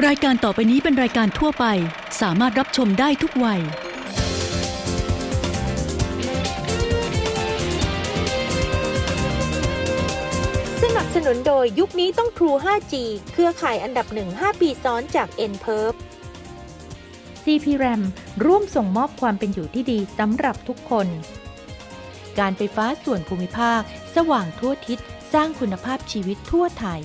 รายการต่อไปนี้เป็นรายการทั่วไป สามารถรับชมได้ทุกวัย สนับสนุนโดยยุคนี้ต้อง True 5G เครือข่ายอันดับหนึ่ง5ปีซ้อนจาก n p e r f CP RAM ร่วมส่งมอบความเป็นอยู่ที่ดีสำหรับทุกคน การไฟฟ้าส่วนภูมิภาค สว่างทั่วทิศ สร้างคุณภาพชีวิตทั่วไทย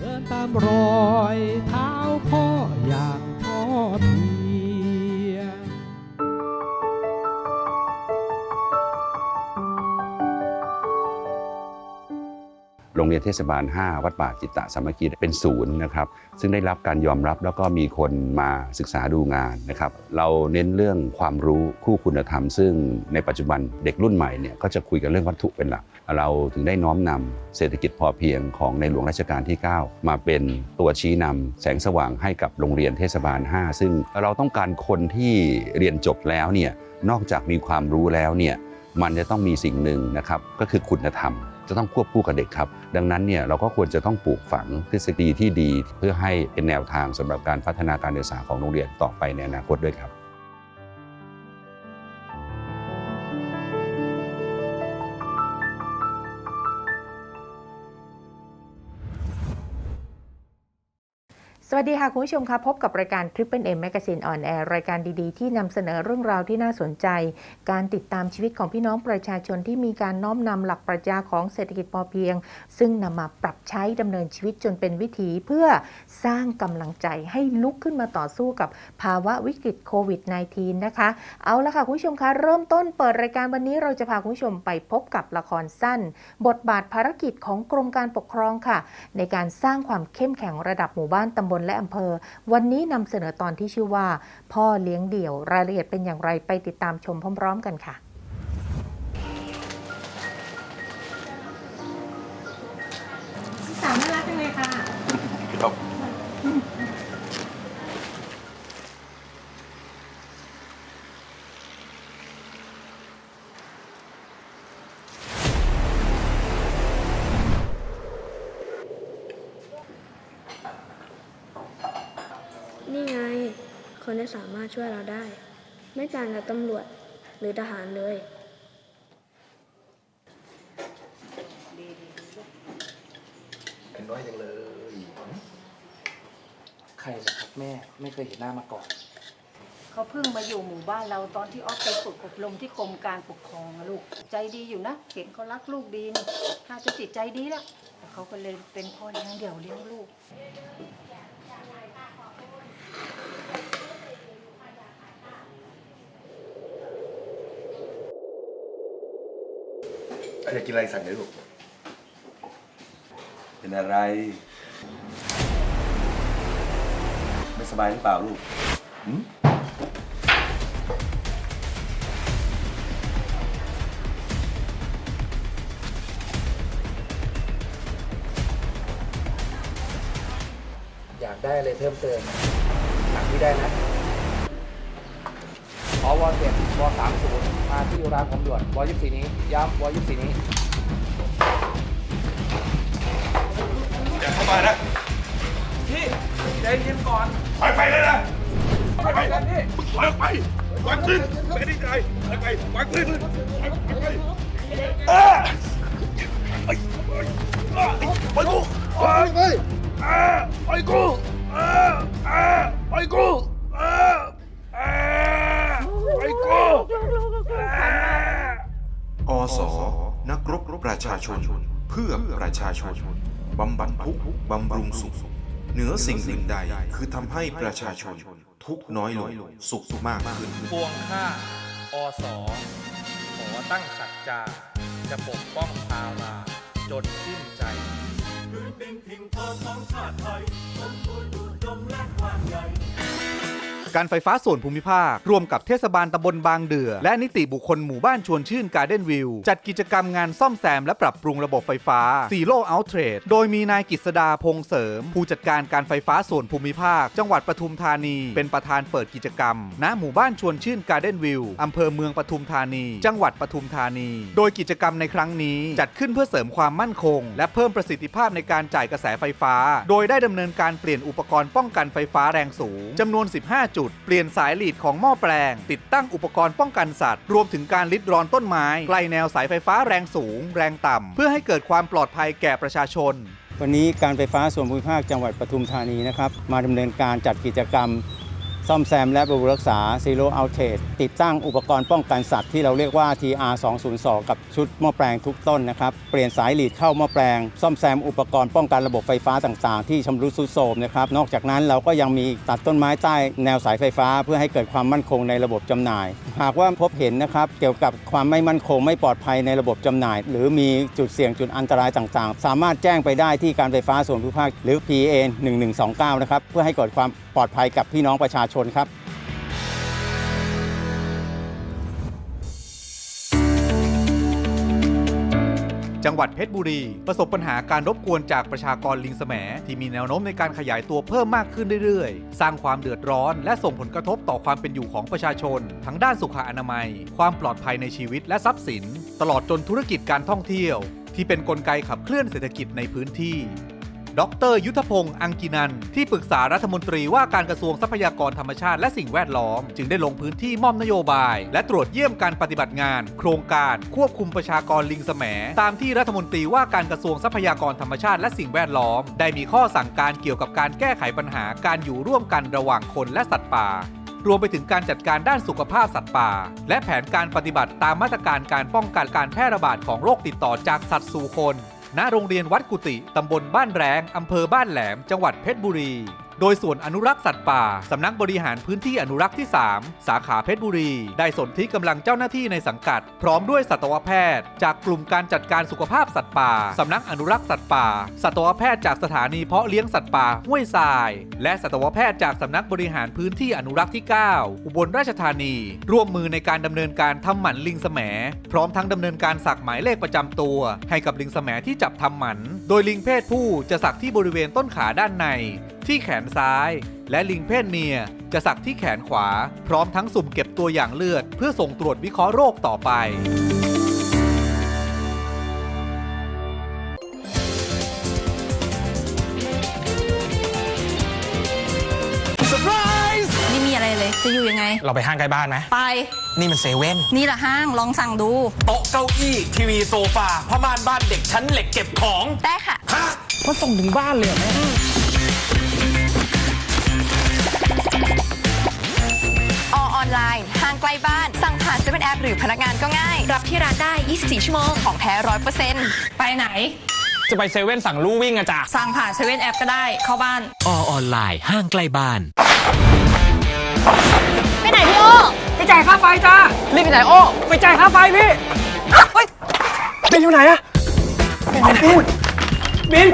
เดินตามรอยเท้าพ่ออย่างทอเพียงโรงเรียนเทศบาล 5 วัดป่าจิตตะสามัคคีเป็นศูนย์นะครับซึ่งได้รับการยอมรับแล้วก็มีคนมาศึกษาดูงานนะครับเราเน้นเรื่องความรู้คู่คุณธรรม ซึ่งในปัจจุบันเด็กรุ่นใหม่เนี่ยก็จะคุยกันเรื่องวัตถุเป็นหลัก เราถึงได้น้อมนำเศรษฐกิจพอเพียงของในหลวงรัชกาลที่ 9 มาเป็นตัวชี้นำแสงสว่างให้กับโรงเรียนเทศบาล 5 ซึ่งเราต้องการคนที่เรียนจบแล้วเนี่ยนอกจากมีความรู้แล้วเนี่ยมันจะต้องมีสิ่งหนึ่งนะครับก็คือคุณธรรม จะต้องควบคู่กับเด็กครับ ดังนั้นเนี่ยเราก็ควรจะต้องปลูกฝังทฤษฎีที่ดี เพื่อให้เป็นแนวทางสำหรับการพัฒนาการศึกษาของโรงเรียนต่อไปในอนาคตด้วยครับ สวัสดีค่ะ คุณผู้ชมคะพบกับรายการ Triple M Magazine on Air รายการดีๆ ที่นำเสนอเรื่องราวที่น่าสนใจ การติดตามชีวิตของพี่น้องประชาชนที่มีการน้อมนำหลักปรัชญาของเศรษฐกิจพอเพียง ซึ่งนำมาปรับใช้ดำเนินชีวิตจนเป็นวิถีเพื่อสร้างกำลังใจให้ลุกขึ้นมาต่อสู้กับภาวะวิกฤตโควิด -19 นะคะ เอาละค่ะ คุณผู้ชมคะเริ่มต้นเปิดรายการวันนี้เราจะพาคุณผู้ชมไปพบกับละครสั้น บทบาทภารกิจของกรมการปกครองค่ะ ในการสร้างความเข้มแข็งระดับหมู่บ้านตำบลและอำเภอ วันนี้นำเสนอตอนที่ชื่อว่า พ่อเลี้ยงเดี่ยวรายละเอียดเป็นอย่างไรไปติดตามชมพร้อม ๆ กันค่ะสาวน่ารักจังเลยค่ะนี่ คนที่สามารถช่วยเราได้ ไม่ต่างกับตำรวจหรือทหารเลย เป็นน้อยจังเลย ใครล่ะครับแม่ไม่เคยเห็นหน้ามาก่อน เขาเพิ่งมาอยู่หมู่บ้านเราตอนที่ออฟไปฝึกอบรมที่กรมการปกครองอะลูก ใจดีอยู่นะ เห็นเขารักลูกดีนี่ถ้าจะจิตใจดีแล้วแต่เขาก็เลยเป็นพ่อเลี้ยงเดี่ยวเลี้ยงลูก อาอยากกินอะไรสั่งเลยลูก เป็นอะไร ไม่สบายหรือเปล่าลูกหืมอยากได้อะไรเพิ่มเติมถามพี่ได้นะขอ วอเจ็ดวอสามศูนย์มาที่ร้านผมด่วนวอยี่สี่นี้ย้ำวอยี่สี่นี้อย่าเข้ามานะพี่ใจเย็นก่อนไปไปเลยนะไปไปกันพี่ถอยออกไปวางปืนไม่ได้ใจถอยไปวางปืนถอยไปเออไอ้ไอ้ไปกูไปไปไปกูไปกูอ่าอ่าไปกูอ่า อสนักรบประชาชน เพื่อประชาชน บำบัดทุกข์บำรุงสุข เหนือสิ่งอื่นใดคือทำให้ประชาชน ทุกน้อยลงสุขมากขึ้นปวงข้าอสอขอตั้งสัจจา จะปกป้องชาวนาจนสิ้นใจก การไฟฟ้าส่วนภูมิภาคร่วมกับเทศบาลตำบลบางเดือ และนิติบุคคลหมู่บ้านชวนชื่นการ์เด้นวิว จัดกิจกรรมงานซ่อมแซมและปรับปรุงระบบไฟฟ้าซีโร่เอาเทรดโดยมีนายกิษดาพงเสริม ผู้จัดการการไฟฟ้าส่วนภูมิภาค จังหวัดปทุมธานี เป็นประธานเปิดกิจกรรม ณหมู่บ้านชวนชื่นการ์เด้นวิวอำเภอเมืองปทุมธานี จังหวัดปทุมธานี โดยกิจกรรมในครั้งนี้ จัดขึ้นเพื่อเสริมความมั่นคง และเพิ่มประสิทธิภาพในการจ่ายกระแสไฟฟ้า โดยได้ดำเนินการเปลี่ยนอุปกรณ์ป้องกันไฟฟ้าแรงสูงจำนวน 15 จุดเปลี่ยนสายหลีดของหม้อแปลง ติดตั้งอุปกรณ์ป้องกันสัตว์ รวมถึงการลิดรอนต้นไม้ใกล้แนวสายไฟฟ้าแรงสูง แรงต่ำ เพื่อให้เกิดความปลอดภัยแก่ประชาชน วันนี้การไฟฟ้าส่วนภูมิภาคจังหวัดปทุมธานีนะครับมาดำเนินการจัดกิจกรรม ซ่อมแซมและบำรุงรักษา Zero Outage ติดตั้งอุปกรณ์ป้องกันสัตว์ที่เราเรียกว่า TR 202 กับชุดหม้อแปลงทุกต้นนะครับ เปลี่ยนสายหลีดเข้าหม้อแปลง ซ่อมแซมอุปกรณ์ป้องกันระบบไฟฟ้าต่างๆ ที่ชำรุดทรุดโทรมนะครับ นอกจากนั้นเราก็ยังมีตัดต้นไม้ใต้แนวสายไฟฟ้า เพื่อให้เกิดความมั่นคงในระบบจำหน่าย หากว่าพบเห็นนะครับเกี่ยวกับความไม่มั่นคงไม่ปลอดภัยในระบบจำหน่าย หรือมีจุดเสี่ยงจุดอันตรายต่างๆ สามารถแจ้งไปได้ที่การไฟฟ้าส่วนภูมิภาคหรือ PA 1129นะครับเพื่อให้เกิดความ ปลอดภัยกับพี่น้องประชาชนครับจังหวัดเพชรบุรี ประสบปัญหาการรบกวนจากประชากรลิงแสมที่มีแนวโน้มในการขยายตัวเพิ่มมากขึ้นเรื่อยๆ สร้างความเดือดร้อน และส่งผลกระทบต่อความเป็นอยู่ของประชาชน ทั้งด้านสุขอนามัย ความปลอดภัยในชีวิตและทรัพย์สิน ตลอดจนธุรกิจการท่องเที่ยว ที่เป็นนกลไกขับเคลื่อนเศรษฐกิจในพื้นที่ ดร ยุทธพงศ์อังกินัน ที่ปรึกษารัฐมนตรีว่าการกระทรวงทรัพยากรธรรมชาติและสิ่งแวดล้อม จึงได้ลงพื้นที่มอบนโยบาย และตรวจเยี่ยมการปฏิบัติงาน โครงการควบคุมประชากรลิงแสมตามที่รัฐมนตรีว่าการกระทรวงทรัพยากรธรรมชาติและสิ่งแวดล้อม ได้มีข้อสั่งการเกี่ยวกับการแก้ไขปัญหาการอยู่ร่วมกันระหว่างคนและสัตว์ป่ารวมไปถึงการจัดการด้านสุขภาพสัตว์ป่า และแผนการปฏิบัติตามมาตรการการป้องกันการแพร่ระบาดของโรคติดต่อจากสัตว์สู่คน ณโรงเรียนวัดกุติตำบลบ้านแรงอำเภอบ้านแหลม จังหวัดเพชรบุรี โดยส่วนอนุรักษ์สัตว์ป่า สำนักบริหารพื้นที่อนุรักษ์ที่ 3 สาขาเพชรบุรี ได้สนที่กำลังเจ้าหน้าที่ในสังกัด พร้อมด้วยสัตวแพทย์ จากกลุ่มการจัดการสุขภาพสัตว์ป่า สำนักอนุรักษ์สัตว์ป่า สัตวแพทย์จากสถานีเพาะเลี้ยงสัตว์ป่าห้วยทราย และสัตวแพทย์จากสำนักบริหารพื้นที่อนุรักษ์ที่ 9 อุบลราชธานี ร่วมมือในการดำเนินการทำหมันลิงแสมพร้อมทั้งดำเนินการสักหมายเลขประจำตัว ให้กับลิงแสมที่จับทำหมัน โดยลิงเพศผู้จะสักที่บริเวณต้นขาด้านใน ที่แขนซ้าย และลิงเพศเมียจะสักที่แขนขวา พร้อมทั้งสุ่มเก็บตัวอย่างเลือด เพื่อส่งตรวจวิเคราะห์โรคต่อไป ไม่มีอะไรเลย จะอยู่ยังไง เราไปห้างใกล้บ้านไหม ไป นี่มันเซเว่น นี่แหละห้าง ลองสั่งดู โต๊ะเก้าอี้ ทีวีโซฟาผ้าม่านบ้านเด็กชั้นเหล็กเก็บของ ได้ค่ะ ฮะเขาส่งถึงบ้านเลยเหรอแม่ อออนไลน์ห้างใกล้บ้าน สั่งผ่านเซเว่นแอปหรือพนักงานก็ง่าย รับที่ร้านได้ 24 ชั่วโมง ของแท้ร้อยเปอร์เซ็นต์ไปไหน จะไปเซเว่นสั่งลู่วิ่งอะจ้ะสั่งผ่านเซเว่นแอปก็ได้เข้าบ้านอออนไลน์ห้างใกล้บ้าน ไปไหนพี่โอไปจ่ายค่าไฟจ้ารีบไปไหนโอ้ไปจ่ายค่าไฟพี่เฮ้ยบินอยู่ไหนอะบินบินบิน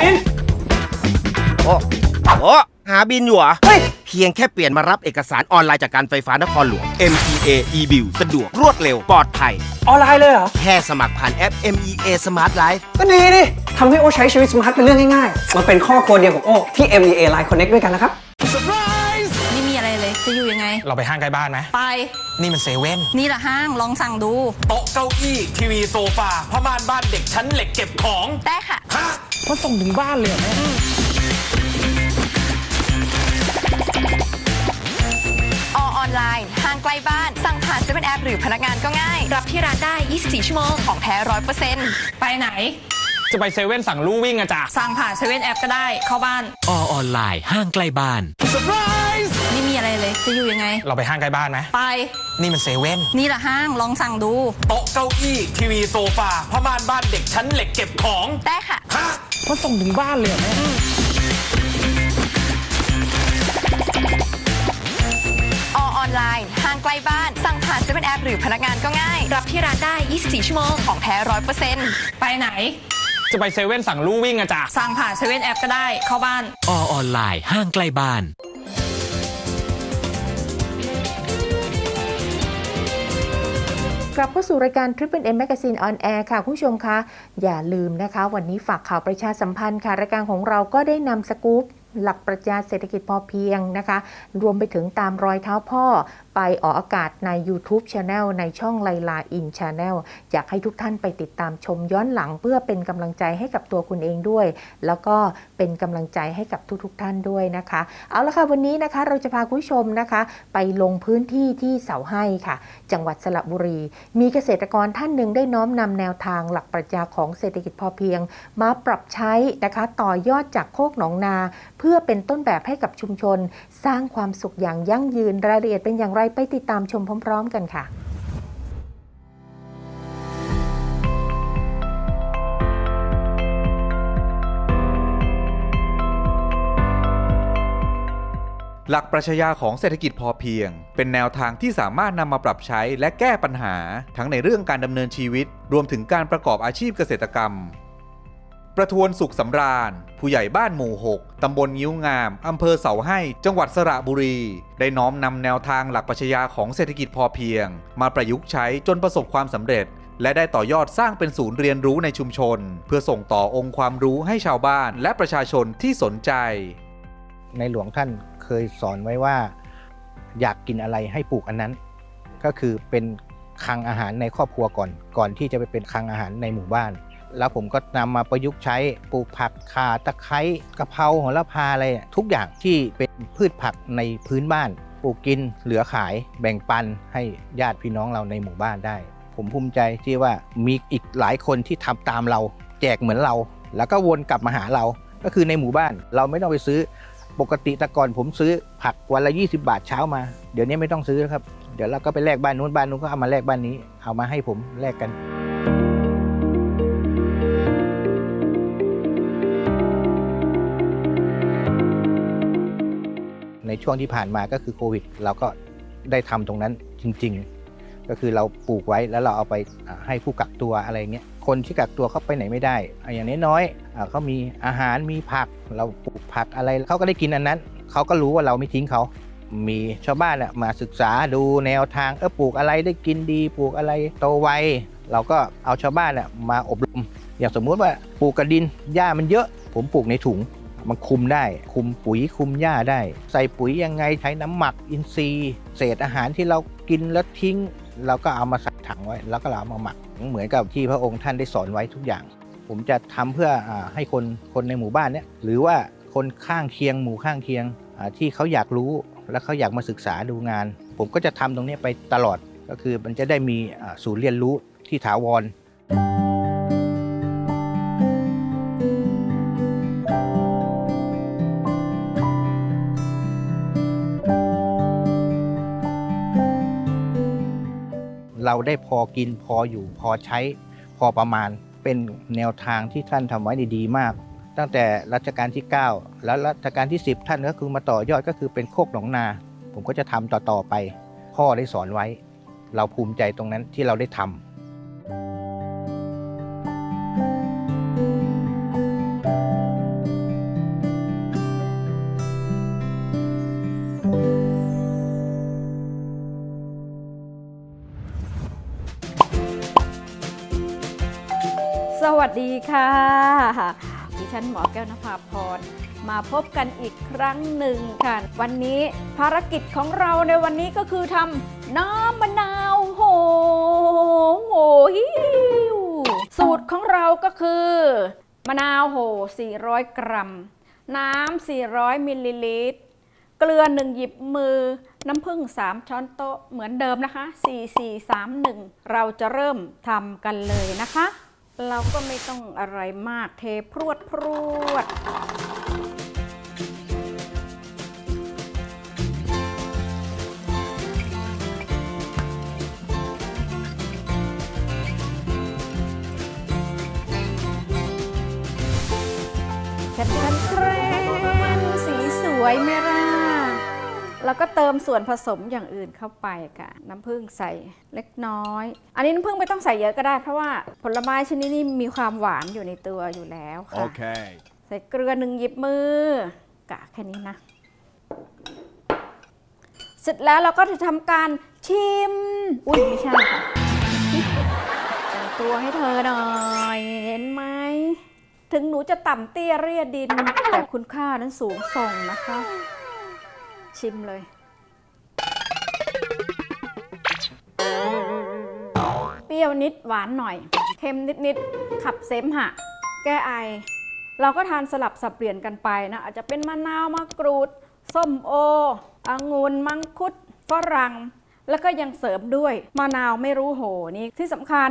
บินโอ้โอ้หาบินอยู่เหรอ เพียงแค่เปลี่ยนมารับเอกสารออนไลน์จากการไฟฟ้านครหลวง MEA e-bill สะดวกรวดเร็วปลอดภัย ออนไลน์เลยเหรอ แค่สมัครผ่านแอป MEA Smart Life ก็ดีดิทำให้โอใช้ชีวิตสมาร์ทเป็นเรื่องง่ายๆมันเป็นข้อควรเดียวของโอที่ MEA Line Connect ด้วยกันนะครับ ไม่มีอะไรเลย จะอยู่ยังไง เราไปห้างใกล้บ้านไหม ไป นี่มันเซเว่น นี่แหละห้าง ลองสั่งดู โต๊ะเก้าอี้ทีวีโซฟาผ้าม่านบ้านเด็กชั้นเหล็กเก็บของ ได้ค่ะ ฮะเขาส่งถึงบ้านเลยเหรอแม่ ไลน์ ห้างใกล้บ้าน สั่งผ่านเซเว่นแอปหรือพนักงานก็ง่าย รับที่ร้านได้ 24 ชั่วโมง ของแท้ร้อยเปอร์เซ็นต์ไปไหน จะไปเซเว่นสั่งลู่วิ่งอะจ้ะสั่งผ่านเซเว่นแอปก็ได้เข้าบ้าน อออนไลน์ห้างใกล้บ้านไม่มีอะไรเลย จะอยู่ยังไง เราไปห้างใกล้บ้านไหมไป นี่มันเซเว่นนี่แหละห้างลองสั่งดู โต๊ะเก้าอี้ทีวีโซฟาผ้าม่านบ้านเด็กชั้นเหล็กเก็บของ ได้ค่ะ ฮะเขาส่งถึงบ้านเลยเหรอแม่ ไลน์ ห้างใกล้บ้าน สั่งผ่านเซเว่นแอปหรือพนักงานก็ง่าย รับที่ร้านได้ 24 ชั่วโมง ของแท้ร้อยเปอร์เซ็นต์ไปไหน จะไปเซเว่นสั่งลู่วิ่งอะจ้ะสั่งผ่านเซเว่นแอปก็ได้เข้าบ้าน อออนไลน์ห้างใกล้บ้าน กลับเข้าสู่รายการ Triple M Magazine on Air ค่ะ คุณผู้ชมคะ อย่าลืมนะคะ วันนี้ฝากข่าวประชาสัมพันธ์ค่ะ รายการของเราก็ได้นำสกู๊ป หลักปรัชญาเศรษฐกิจพอเพียงนะคะ รวมไปถึงตามรอยเท้าพ่อ ไปออกอากาศใน YouTube Channel ในช่องไลลาอิน Channel อยากให้ทุกท่านไปติดตามชมย้อนหลังเพื่อเป็นกำลังใจให้กับตัวคุณเองด้วย แล้วก็เป็นกำลังใจให้กับทุกๆทท่านด้วยนะคะ เอาละค่ะวันนี้นะคะเราจะพาคุณผู้ชมนะคะ ไปลงพื้นที่ที่เสาให้ค่ะ จังหวัดสระบุรี มีเกษตรกรท่านหนึ่งได้น้อมนำแนวทางหลักปรัชญาของเศรษฐกิจพอเพียง มาปรับใช้นะคะต่อยอดจากโคกหนองนาเพื่อเป็นต้นแบบให้กับชุมชน สร้างความสุขอย่างยั่งยืนรายละเอียดเป็นอย่างไรไปติดตามชมพร้อม ๆ กันค่ะหลักปรัชญาของเศรษฐกิจพอเพียง เป็นแนวทางที่สามารถนำมาปรับใช้และแก้ปัญหา ทั้งในเรื่องการดำเนินชีวิต รวมถึงการประกอบอาชีพเกษตรกรรม ประทวนสุขสำราญ ผู้ใหญ่บ้านหมู่ 6 ตำบลยิ้วงาม อำเภอเสาให้ จังหวัดสระบุรี ได้น้อมนำแนวทางหลักปรัชญาของเศรษฐกิจพอเพียง มาประยุกต์ใช้จนประสบความสำเร็จ และได้ต่อยอดสร้างเป็นศูนย์เรียนรู้ในชุมชน เพื่อส่งต่อองค์ความรู้ให้ชาวบ้านและประชาชนที่สนใจ ในหลวงท่านเคยสอนไว้ว่า อยากกินอะไรให้ปลูกอันนั้น ก็คือเป็นคลังอาหารในครอบครัวก่อน ก่อนที่จะไปเป็นคลังอาหารในหมู่บ้าน แล้วผมก็นำมาประยุกต์ใช้ปลูกผักข่าตะไคร้กะเพราโหระพาอะไรทุกอย่างที่เป็นพืชผักในพื้นบ้านปลูกกินเหลือขายแบ่งปันให้ญาติพี่น้องเราในหมู่บ้านได้ ผมภูมิใจที่ว่ามีอีกหลายคนที่ทำตามเรา แจกเหมือนเรา แล้วก็วนกลับมาหาเรา ก็คือในหมู่บ้านเราไม่ต้องไปซื้อปกติแต่ก่อนผมซื้อผักวันละ 20 บาทเช้ามา เดี๋ยวนี้ไม่ต้องซื้อแล้วครับ เดี๋ยวเราก็ไปแลกบ้านนู้นบ้านนู้นก็เอามาแลกบ้านนี้ เอามาให้ผมแลกกัน ในช่วงที่ผ่านมาก็คือโควิด เราก็ได้ทำตรงนั้นจริง ๆ ก็คือเราปลูกไว้แล้วเราเอาไปให้ผู้กักตัวอะไรเงี้ยคนที่กักตัวเขาไปไหนไม่ได้ อย่างน้อยๆเขามีอาหารมีผักเราปลูกผักอะไรเขาก็ได้กินอันนั้นเขาก็รู้ว่าเราไม่ทิ้งเขามีชาวบ้านมาศึกษาดูแนวทางเออปลูกอะไรได้กินดี ปลูกอะไรโตไวเราก็เอาชาวบ้านมาอบรม อย่างสมมุติว่าปลูกกระดินหญ้ามันเยอะ ผมปลูกในถุง มันคุมได้ คุมปุ๋ยคุมหญ้าได้ ใส่ปุ๋ยยังไงใช้น้ำหมักอินทรีย์ เศษอาหารที่เรากินแล้วทิ้ง เราก็เอามาใส่ถังไว้ แล้วก็เราเอามาหมัก เหมือนกับที่พระองค์ท่านได้สอนไว้ทุกอย่าง ผมจะทำเพื่ออให้คนคนในหมู่บ้านเนี้ยหรือว่าคนข้างเคียงหมู่ข้างเคียงที่เขาอยากรู้และเขาอยากมาศึกษาดูงาน ผมก็จะทำตรงนี้ไปตลอดก็คือมันจะได้มีศูนย์เรียนรู้ที่ถาวร เราได้พอกินพออยู่พอใช้พอประมาณเป็นแนวทางที่ท่านทำไว้ดีมาก ตั้งแต่รัชกาลที่ 9 แล้วรัชกาลที่ 10 ท่านก็คือมาต่อยอดก็คือเป็นโคกหนองนา ผมก็จะทำต่อๆไป พ่อได้สอนไว้ เราภูมิใจตรงนั้นที่เราได้ทำ ดีค่ะ ดิฉันหมอแก้วนภาพร มาพบกันอีกครั้งหนึ่งค่ะ วันนี้ภารกิจของเราในวันนี้ก็คือทำน้ำมะนาวโหโหหิวสูตรของเราก็คือ มะนาวโห 400 กรัม น้ำ 400 มิลลิลิตร เกลือ1หยิบมือ น้ำผึ้ง 3 ช้อนโต๊ะเหมือนเดิมนะคะ 4 4 3 1 เราจะเริ่มทำกันเลยนะคะ เราก็ไม่ต้องอะไรมากเทพรวดพรวดแคนแคนแครนสีสวยไหมล่ะ แล้วก็เติมส่วนผสมอย่างอื่นเข้าไปค่ะ น้ำผึ้งใส่เล็กน้อย อันนี้น้ำผึ้งไม่ต้องใส่เยอะก็ได้ เพราะว่าผลไม้ชนิดนี้มีความหวานอยู่ในตัวอยู่แล้วค่ะใส่เกลือหนึ่งหยิบมือกะแค่นี้นะ เสร็จแล้วเราก็จะทำการชิม อุ้ยไม่ใช่ค่ะตัวให้เธอหน่อยเห็นไหมถึงหนูจะต่ำเตี้ยเรียดิน แต่คุณค่านั้นสูงส่งนะคะ ชิมเลย เปรี้ยวนิดหวานหน่อย เค็มนิดๆขับเสมหะ แก้ไอ เราก็ทานสลับสับเปลี่ยนกันไปนะ อาจจะเป็นมะนาวมะกรูด ส้มโอองุ่นมังคุดฝรั่ง แล้วก็ยังเสริมด้วยมะนาวไม่รู้โหนี่ที่สำคัญ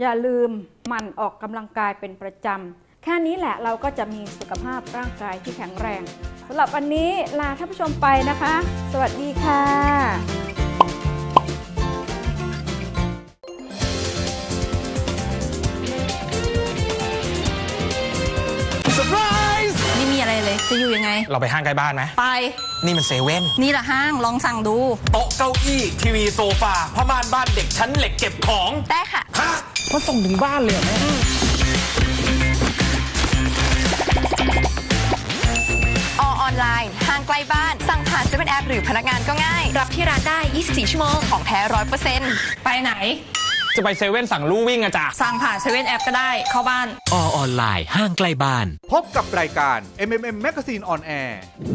อย่าลืมหมันออกกำลังกายเป็นประจำ แค่นี้แหละเราก็จะมีสุขภาพร่างกายที่แข็งแรงสำหรับวันนี้ลาท่านผู้ชมไปนะคะ สวัสดีค่ะเซอร์ไพรส์ไม่มีอะไรเลย จะอยู่ยังไง เราไปห้างใกล้บ้านไหม ไป นี่มันเซเว่น นี่แหละห้าง ลองสั่งดู โต๊ะเก้าอี้ทีวีโซฟาผ้าม่านบ้านเด็กชั้นเหล็กเก็บของ ได้ค่ะ ฮะมาส่งถึงบ้านเลยเหรอแม่ อออนไลน์ห้างใกล้บ้าน สั่งผ่าน7 e เ e ่ e อหรือพนักงานก็ง่าย รับที่ร้านได้ 24 ชั่วโมง ของแท้ร้อยเปอร์เซ็นต์ไปไหน จะไปเซเว่นสั่งลู่วิ่งอะจ้ะสั่งผ่าน7 e เ e ่ e ก็ได้เข้าบ้าน อออนไลน์ห้างใกล้บ้าน พบกับรายการ MMM Magazine on Air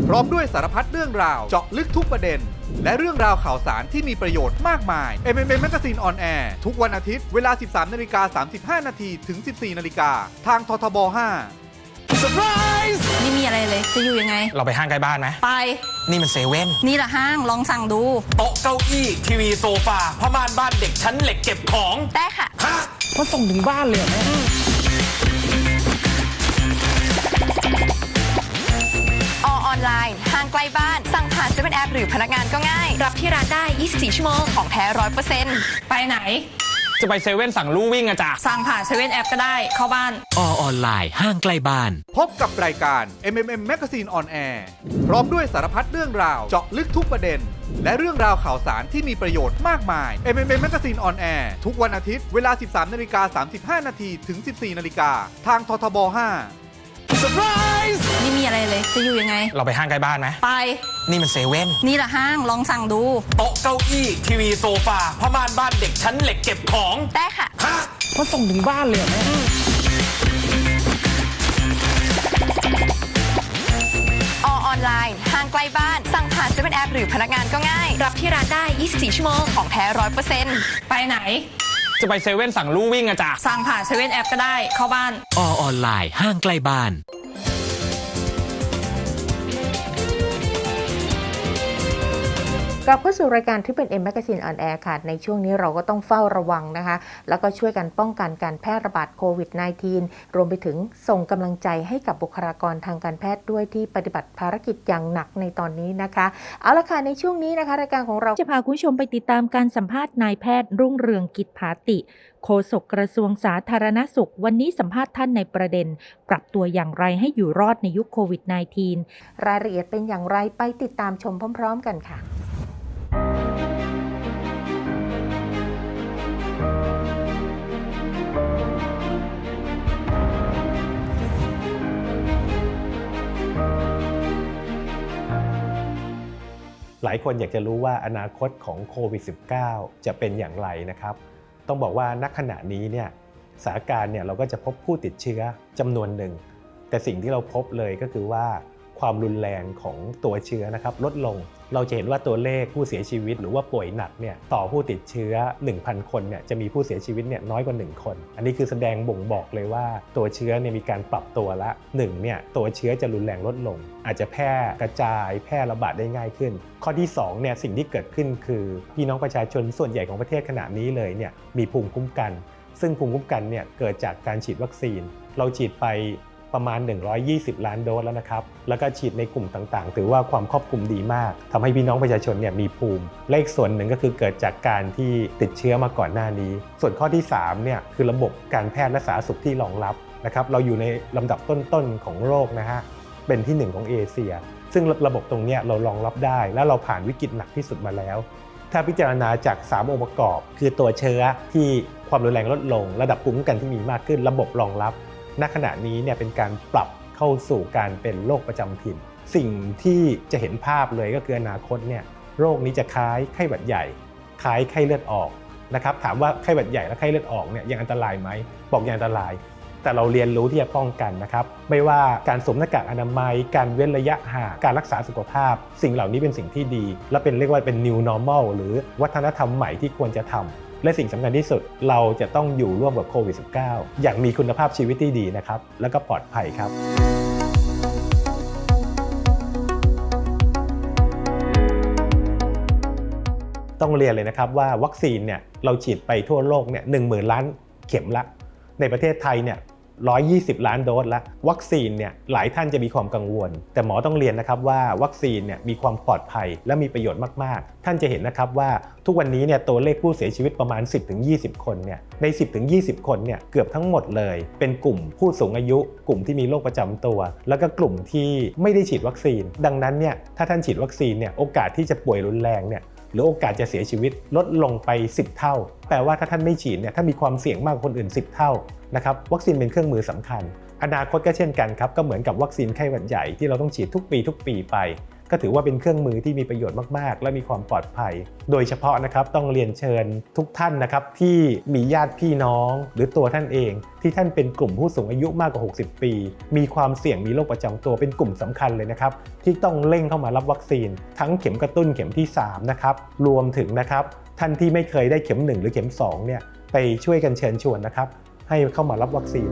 พร้อมด้วยสารพัดเรื่องราวเจาะลึกทุกประเด็น และเรื่องราวข่าวสารที่มีประโยชน์มากมาย MMM Magazine on Air ทุกวันอาทิตย์เวลา 13นาฬิกา35นาทีถึง 14นาฬิกาทางททบ 5 เซอร์ไพรส์ไม่มีอะไรเลย จะอยู่ยังไง เราไปห้างใกล้บ้านไหม ไป นี่มันเซเว่น นี่แหละห้าง ลองสั่งดู โต๊ะเก้าอี้ทีวีโซฟาผ้าม่านบ้านเด็กชั้นเหล็กเก็บของได้ค่ะ ฮะมาส่งถึงบ้านเลยเหรอแม่อออนไลน์ ห้างใกล้บ้าน สั่งผ่าน7 e เ e ่ e หรือพนักงานก็ง่าย รับที่ร้านได้ 24 ชั่วโมง ของแท้ร้อยเปอร์เซ็นต์ไปไหน จะไปเซเว่นสั่งลู่วิ่งอะจ้ะสั่งผ่าน7 e เ e ่ e ก็ได้เข้าบ้าน อออนไลน์ห้างใกล้บ้าน พบกับรายการ MMM Magazine on Air พร้อมด้วยสารพัดเรื่องราวเจาะลึกทุกประเด็น และเรื่องราวข่าวสารที่มีประโยชน์มากมาย MMM Magazine on Air ทุกวันอาทิตย์เวลา 13นาฬิกา35นาทีถึง 14นาฬิกาทางททบ 5 เซอร์ไพรส์ไม่มีอะไรเลย จะอยู่ยังไง เราไปห้างใกล้บ้านไหม ไป นี่มันเซเว่น นี่แหละห้าง ลองสั่งดู โต๊ะเก้าอี้ทีวีโซฟาผ้าม่านบ้านเด็กชั้นเหล็กเก็บของได้ค่ะ ฮะมาส่งถึงบ้านเลยเหรอแม่อออนไลน์ห้างใกล้บ้าน สั่งผ่าน7 e เ e ่ e หรือพนักงานก็ง่าย รับที่ร้านได้ 24 ชั่วโมง ของแท้ร้อยเปอร์เซ็นต์ไปไหน จะไปเซเว่นสั่งลู่วิ่งอะจ้ะ สั่งผ่าน7 e เ e ่ e ก็ได้เข้าบ้าน อออนไลน์ห้างใกล้บ้าน กลับเข้าสู่รายการ Triple M Magazine on Air ค่ะ ในช่วงนี้เราก็ต้องเฝ้าระวังนะคะ แล้วก็ช่วยกันป้องกันการแพร่ระบาดโควิด -19 รวมไปถึงส่งกำลังใจให้กับบุคลากรทางการแพทย์ด้วยที่ปฏิบัติภารกิจอย่างหนักในตอนนี้นะคะ เอาละค่ะ ในช่วงนี้นะคะ รายการของเราจะพาคุณผู้ชมไปติดตามการสัมภาษณ์นายแพทย์รุ่งเรืองกิจผาติโฆษกกระทรวงสาธารณสุข วันนี้สัมภาษณ์ท่านในประเด็น ปรับตัวอย่างไรให้อยู่รอดในยุคโควิด -19 รายละเอียดเป็นอย่างไรไปติดตามชมพร้อม ๆ กันค่ะ หลายคนอยากจะรู้ว่าอนาคตของโควิด -19 จะเป็นอย่างไรนะครับ ต้องบอกว่าณขณะนี้เนี่ยสถานการณ์เนี่ยเราก็จะพบผู้ติดเชื้อจำนวนหนึ่ง แต่สิ่งที่เราพบเลยก็คือว่าความรุนแรงของตัวเชื้อนะครับลดลง เราจะเห็นว่าตัวเลขผู้เสียชีวิตหรือว่าป่วยหนักเนี่ยต่อผู้ติดเชื้อ 1,000 คนเนี่ยจะมีผู้เสียชีวิตเนี่ยน้อยกว่า 1 คน อันนี้คือแสดงบ่งบอกเลยว่าตัวเชื้อเนี่ยมีการปรับตัวละ1เนี่ยตัวเชื้อจะรุนแรงลดลง อาจจะแพร่กระจายแพร่ระบาดได้ง่ายขึ้น ข้อที่2เนี่ยสิ่งที่เกิดขึ้นคือพี่น้องประชาชนส่วนใหญ่ของประเทศขณะนี้เลยเนี่ยมีภูมิคุ้มกัน ซึ่งภูมิคุ้มกันเนี่ยเกิดจากการฉีดวัคซีน เราฉีดไป ประมาณ 120 ล้านโดสแล้วนะครับ แล้วก็ฉีดในกลุ่มต่างๆ ถือว่าความครอบคลุมดีมากทำให้พี่น้องประชาชนเนี่ยมีภูมิและอีกส่วนหนึ่งก็คือเกิดจากการที่ติดเชื้อมาก่อนหน้านี้ ส่วนข้อที่3เนี่ยคือระบบการแพทย์และสาธารณสุขที่รองรับนะครับเราอยู่ในลำดับต้นๆของโลกนะฮะเป็นที่หนึ่งของเอเชีย ซึ่งระบบตรงนี้เรารองรับได้ และเราผ่านวิกฤตหนักที่สุดมาแล้ว ถ้าพิจารณาจาก 3 องค์ประกอบ คือตัวเชื้อที่ความรุนแรงลดลง ระดับภูมิคุ้มกันที่มีมากขึ้น ระบบรองรับ ณขณะนี้เนี่ยเป็นการปรับเข้าสู่การเป็นโรคประจำถิ่น สิ่งที่จะเห็นภาพเลยก็คืออนาคตเนี่ยโรคนี้จะคล้ายไข้หวัดใหญ่ คล้ายไข้เลือดออกนะครับถามว่าไข้หวัดใหญ่และไข้เลือดออกเนี่ยยังอันตรายไหมบอกยังอันตราย แต่เราเรียนรู้ที่จะป้องกันนะครับไม่ว่าการสวมหน้ากากอนามัย การเว้นระยะห่างการรักษาสุขภาพ สิ่งเหล่านี้เป็นสิ่งที่ดี และเป็นเรียกว่าเป็น new normal หรือวัฒนธรรมใหม่ที่ควรจะทำ และสิ่งสำคัญที่สุดเราจะต้องอยู่ร่วมกับโควิด -19 อย่างมีคุณภาพชีวิตที่ดีนะครับ แล้วก็ปลอดภัยครับต้องเรียนเลยนะครับว่าวัคซีนเนี่ยเราฉีดไปทั่วโลกเนี่ยหนึ่งหมื่นล้านเข็มละ ในประเทศไทยเนี่ย 120 ล้านโดสละวัคซีนเนี่ยหลายท่านจะมีความกังวล แต่หมอต้องเรียนนะครับว่าวัคซีนเนี่ยมีความปลอดภัยและมีประโยชน์มาก ๆ ท่านจะเห็นนะครับว่าทุกวันนี้เนี่ยตัวเลขผู้เสียชีวิตประมาณ 10-20 คนเนี่ยใน 10-20 คนเนี่ยเกือบทั้งหมดเลย เป็นกลุ่มผู้สูงอายุ กลุ่มที่มีโรคประจำตัว แล้วก็กลุ่มที่ไม่ได้ฉีดวัคซีน ดังนั้นเนี่ยถ้าท่านฉีดวัคซีนเนี่ยโอกาสที่จะป่วยรุนแรงเนี่ย หรือโอกาสจะเสียชีวิตลดลงไป 10 เท่า แปลว่าถ้าท่านไม่ฉีดเนี่ยถ้ามีความเสี่ยงมากกว่าคนอื่น 10 เท่านะครับวัคซีนเป็นเครื่องมือสำคัญ อนาคตก็เช่นกันครับก็เหมือนกับวัคซีนไข้หวัดใหญ่ที่เราต้องฉีดทุกปีทุกปีไป ก็ถือว่าเป็นเครื่องมือที่มีประโยชน์มาก ๆ และมีความปลอดภัย โดยเฉพาะนะครับต้องเรียนเชิญทุกท่านนะครับที่มีญาติพี่น้อง หรือตัวท่านเอง ที่ท่านเป็นกลุ่มผู้สูงอายุมากกว่า 60 ปี มีความเสี่ยงมีโรคประจำตัวเป็นกลุ่มสำคัญเลยนะครับที่ต้องเร่งเข้ามารับวัคซีน ทั้งเข็มกระตุ้นเข็มที่3นะครับรวมถึงนะครับท่านที่ไม่เคยได้เข็ม 1 หรือเข็ม2เนี่ยไปช่วยกันเชิญชวนนะครับให้เข้ามารับวัคซีน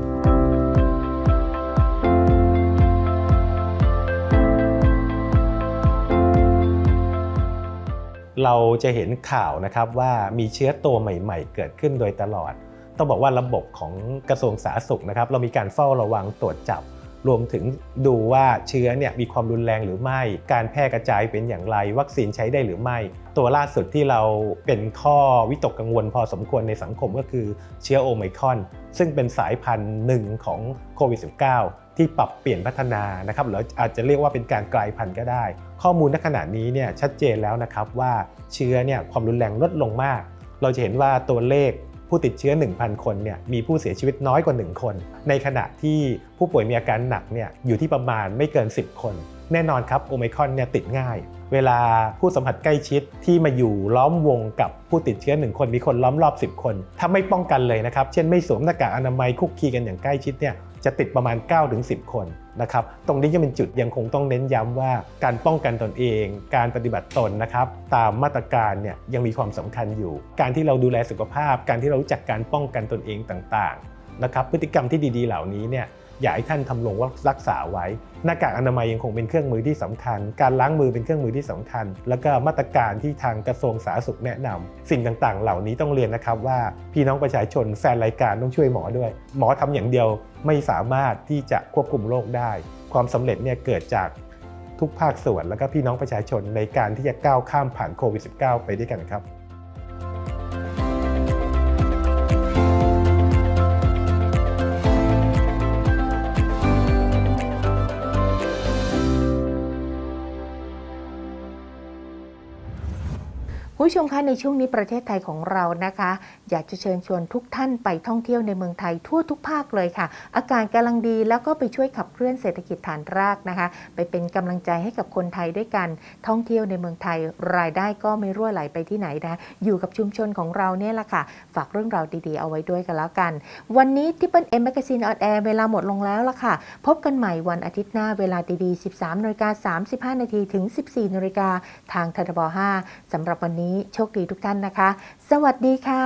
เราจะเห็นข่าวนะครับว่ามีเชื้อตัวใหม่ ๆ เกิดขึ้นโดยตลอด ต้องบอกว่าระบบของกระทรวงสาธารณสุขนะครับ เรามีการเฝ้าระวังตรวจจับ รวมถึงดูว่าเชื้อเนี่ยมีความรุนแรงหรือไม่ การแพร่กระจายเป็นอย่างไร วัคซีนใช้ได้หรือไม่ ตัวล่าสุดที่เราเป็นข้อวิตกกังวลพอสมควรในสังคมก็คือเชื้อโอไมครอน ซึ่งเป็นสายพันธุ์หนึ่งของโควิด -19 ที่ปรับเปลี่ยนพัฒนานะครับหรืออาจจะเรียกว่าเป็นการกลายพันธุ์ก็ได้ ข้อมูลณขณะนี้เนี่ยชัดเจนแล้วนะครับว่าเชื้อเนี่ยความรุนแรงลดลงมาก เราจะเห็นว่าตัวเลขผู้ติดเชื้อ 1,000 คนเนี่ยมีผู้เสียชีวิตน้อยกว่า 1 คน ในขณะที่ผู้ป่วยมีอาการหนักเนี่ยอยู่ที่ประมาณไม่เกิน 10 คน แน่นอนครับโอไมคอนเนี่ยติดง่าย เวลาผู้สัมผัสใกล้ชิดที่มาอยู่ล้อมวงกับผู้ติดเชื้อ 1 คนมีคนล้อมรอบ 10 คน ถ้าไม่ป้องกันเลยนะครับ เช่นไม่สวมหน้ากากอนามัยคุกคีกันอย่างใกล้ชิดเนี่ย จะติดประมาณ 9-10 คนนะครับ ตรงนี้ก็เป็นจุดยังคงต้องเน้นย้ำว่าการป้องกันตนเอง การปฏิบัติตนนะครับ ตามมาตรการเนี่ยยังมีความสำคัญอยู่ การที่เราดูแลสุขภาพ การที่เรารู้จักการป้องกันตนเองต่างๆนะครับ พฤติกรรมที่ดีๆ เหล่านี้เนี่ยอยากให้ท่านทำลงว่ารักษาไว้ หน้ากากอนามัยยังคงเป็นเครื่องมือที่สำคัญ การล้างมือเป็นเครื่องมือที่สำคัญ แล้วก็มาตรการที่ทางกระทรวงสาธารณสุขแนะนำสิ่งต่างๆ เหล่านี้ต้องเรียนนะครับว่าพี่น้องประชาชนแฟนรายการต้องช่วยหมอด้วย หมอทำอย่างเดียว ไม่สามารถที่จะควบคุมโรคได้ ความสำเร็จเนี่ยเกิดจากทุกภาคส่วน แล้วก็พี่น้องประชาชนในการที่จะก้าวข้ามผ่านโควิด -19 ไปด้วยกันครับ ผู้ชมคะในช่วงนี้ประเทศไทยของเรานะคะ อยากจะเชิญชวนทุกท่านไปท่องเที่ยวในเมืองไทยทั่วทุกภาคเลยค่ะ อากาศกำลังดีแล้วก็ไปช่วยขับเคลื่อนเศรษฐกิจฐานรากนะคะ ไปเป็นกำลังใจให้กับคนไทยด้วยกัน ท่องเที่ยวในเมืองไทยรายได้ก็ไม่รั่วไหลไปที่ไหนนะอยู่กับชุมชนของเราเนี่ยแหละค่ะ ฝากเรื่องราวดีๆ เอาไว้ด้วยกันแล้วกัน วันนี้ที่เปิ้ลเอ็มแมกซีนออนแอร์เวลาหมดลงแล้วละค่ะ พบกันใหม่วันอาทิตย์หน้าเวลาดีๆ 13นาฬิกา35นาทีถึง 14นาฬิกาทางททบ5สำหรับวันนี้นี้โชคดีทุกท่านนะคะ สวัสดีค่ะ